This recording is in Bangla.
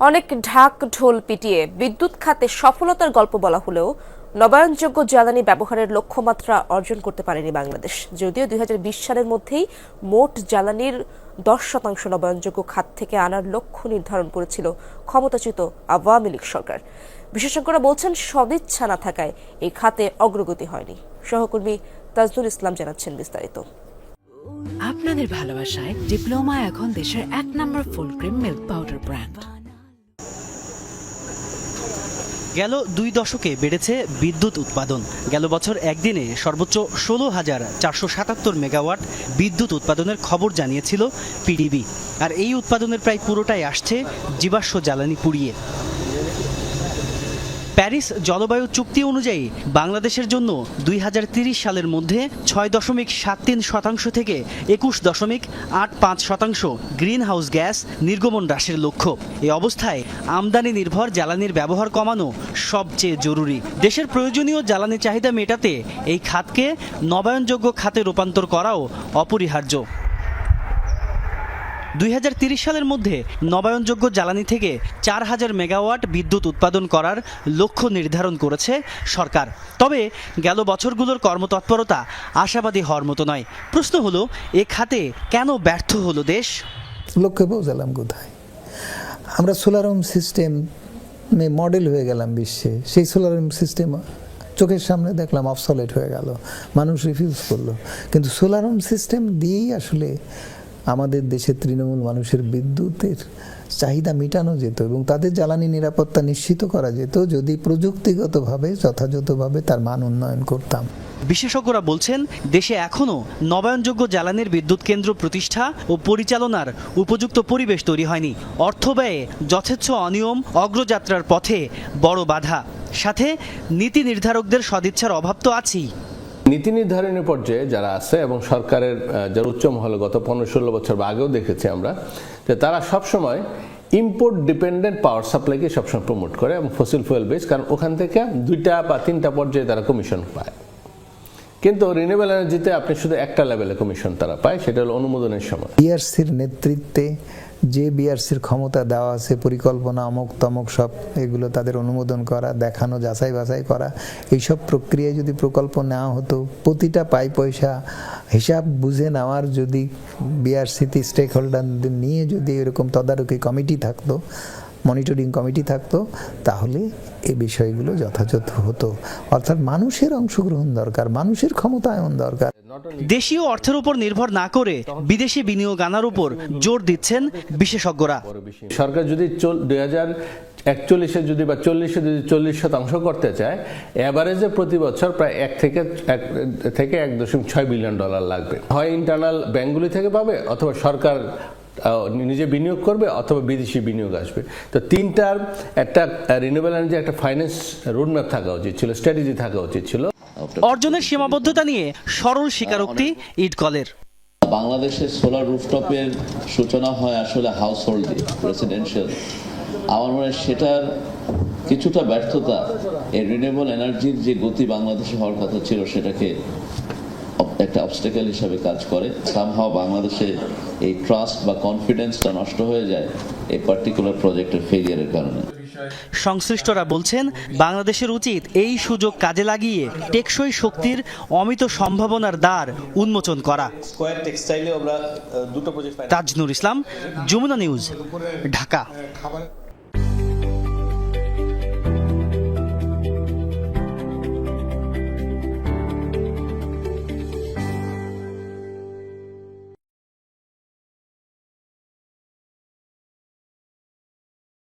অনেক ঢাক ঢোল পিটিয়ে বিদ্যুৎ খাতে সফলতার গল্প বলা হলেও নবায়নযোগ্য জ্বালানি ব্যবহারের লক্ষ্যমাত্রা অর্জন করতে পারেনি বাংলাদেশ। যদিও দুই হাজার বিশ সালের মধ্যেই মোট জ্বালানির দশ শতাংশ নবায়নযোগ্য খাত থেকে আনার লক্ষ্য নির্ধারণ করেছিল ক্ষমতাচ্যুত আওয়ামী লীগ সরকার। বিশেষজ্ঞরা বলছেন সদিচ্ছা না থাকায় এই খাতে অগ্রগতি হয়নি। সহকর্মী তাজনুল ইসলাম জানাচ্ছেন বিস্তারিত। আপনাদের ভালোবাসায় ডিপ্লোমা এখন দেশের এক নম্বর full cream milk powder brand. গেল দুই দশকে বেড়েছে বিদ্যুৎ উৎপাদন। গেল বছর একদিনে সর্বোচ্চ ষোলো হাজার চারশো সাতাত্তর মেগাওয়াট বিদ্যুৎ উৎপাদনের খবর জানিয়েছিল পিডিবি। আর এই উৎপাদনের প্রায় পুরোটাই আসছে জীবাশ্ম জ্বালানি পুড়িয়ে। প্যারিস জলবায়ু চুক্তি অনুযায়ী বাংলাদেশের জন্য দুই সালের মধ্যে ছয় দশমিক সাত তিন শতাংশ থেকে একুশ দশমিক আট পাঁচ শতাংশ গ্রিন হাউস গ্যাস নির্গমন হ্রাসের লক্ষ্য। এ অবস্থায় আমদানি নির্ভর জ্বালানির ব্যবহার কমানো সবচেয়ে জরুরি। দেশের প্রয়োজনীয় জ্বালানি চাহিদা মেটাতে এই খাতকে নবায়নযোগ্য খাতে রূপান্তর করাও অপরিহার্য। দুই সালের মধ্যে নবায়নযোগ্য জ্বালানি থেকে চার হাজার মেগাওয়াট বিদ্যুৎ উৎপাদন করার লক্ষ্য নির্ধারণ করেছে সরকার। তবে গেল বছরগুলোর কর্মতৎপরতা আশাবাদী হওয়ার মতো নয়। প্রশ্ন হলো, এ খাতে কেন ব্যর্থ হলো দেশ? লক্ষ্যে পৌঁছালাম কোথায়? আমরা সোলারম সিস্টেম মডেল হয়ে গেলাম বিশ্বে। সেই সোলারম সিস্টেম চোখের সামনে দেখলাম অফসলেট হয়ে গেল। মানুষ রিফিউজ করল। কিন্তু সোলারম সিস্টেম দিয়েই আসলে আমাদের দেশের তৃণমূল মানুষের বিদ্যুতের চাহিদা মেটানো যেত এবং তাদের জ্বালানি নিরাপত্তা নিশ্চিত করা যেত যদি প্রযুক্তিগতভাবে, যথাযথভাবে তার মান উন্নয়ন করতাম। বিশেষজ্ঞরা বলছেন, দেশে এখনও নবায়নযোগ্য জ্বালানির বিদ্যুৎ কেন্দ্র প্রতিষ্ঠা ও পরিচালনার উপযুক্ত পরিবেশ তৈরি হয়নি। অর্থ ব্যয়ে যথেচ্ছ অনিয়ম, অগ্রযাত্রার পথে বড় বাধা। সাথে নীতি নির্ধারকদের সদিচ্ছার অভাব তো আছেই। নীতি নির্ধারণের পর্যায়ে যারা আছে এবং সরকারের যারা উচ্চ মহলে গত পনেরো ষোলো বছর আগেও দেখেছি আমরা, যে তারা সবসময় ইম্পোর্ট ডিপেন্ডেন্ট পাওয়ার সাপ্লাইকে সবসময় প্রমোট করে এবং ফসিল ফুয়েল বেস কারণ ওখান থেকে দুইটা বা তিনটা পর্যায়ে তারা কমিশন পায়। কিন্তু রিনিউয়েবল এনার্জিতে আপনি শুধু একটা লেভেলে কমিশন তারা পায়, সেটা হলো অনুমোদনের সময়। বিআরসির নেতৃত্বে যে বিআরসির ক্ষমতা দেওয়া আছে, পরিকল্পনা অমুক তমক সব, এগুলো তাদের অনুমোদন করা, দেখানো, যাচাই বাছাই করা, এইসব প্রক্রিয়ায় যদি প্রকল্প নেওয়া হতো, প্রতিটা পাই পয়সা হিসাব বুঝে নেওয়ার যদি বিআরসিতে স্টেক হোল্ডারদের নিয়ে যদি এরকম তদারকি কমিটি থাকতো মনিটরিং কমিটি থাকতো তাহলে এই বিষয়গুলো যথাযথ হতো। অর্থাৎ মানুষের অংশগ্রহণ দরকার মানুষের ক্ষমতায়ন দরকার। দেশীয় অর্থের উপর নির্ভর না করে বিদেশি বিনিয়োগ আনার উপর জোর দিচ্ছেন বিশেষজ্ঞরা। সরকার যদি দুই হাজার একচল্লিশে যদি বা চল্লিশে যদি চল্লিশ শতাংশ করতে চায় অ্যাভারেজে প্রতি বছর প্রায় এক থেকে এক থেকে এক দশমিক ছয় বিলিয়ন ডলার লাগবে। হয় ইন্টারনাল ব্যাঙ্কগুলি থেকে পাবে অথবা সরকার নিজে বিনিয়োগ করবে অথবা বিদেশি বিনিয়োগ আসবে। তো তিনটার একটা রিনিউয়েবল এনার্জি একটা ফাইন্যান্স রোডম্যাপ থাকা উচিত ছিল স্ট্র্যাটেজি থাকা উচিত ছিল। অর্জনের সীমাবদ্ধতা নিয়ে সরল স্বীকারোক্তি ইটকলের বাংলাদেশের সোলার রুফটপের সূচনা হয় আসলে হাউস হোল্ড রেসিডেন্সিয়াল আমার মনে হয় সেটার কিছুটা ব্যর্থতা এই রিনিউয়েবল এনার্জির যে গতি বাংলাদেশে হওয়ার কথা ছিল সেটাকে একটা অবস্টেকেল হিসাবে কাজ করে সামহাও বাংলাদেশে এই ট্রাস্ট বা কনফিডেন্সটা নষ্ট হয়ে যায় এই পার্টিকুলার প্রজেক্টের ফেলিয়ারের কারণে। সংশ্লিষ্টরা বলছেন বাংলাদেশের উচিত এই সুযোগ কাজে লাগিয়ে টেকসই শক্তির অমিত সম্ভাবনার দ্বার উন্মোচন করা। স্কোয়ার টেক্সটাইলে আমরা আহ, দুটো প্রজেক্ট তাজনুর ইসলাম যমুনা নিউজ ঢাকা।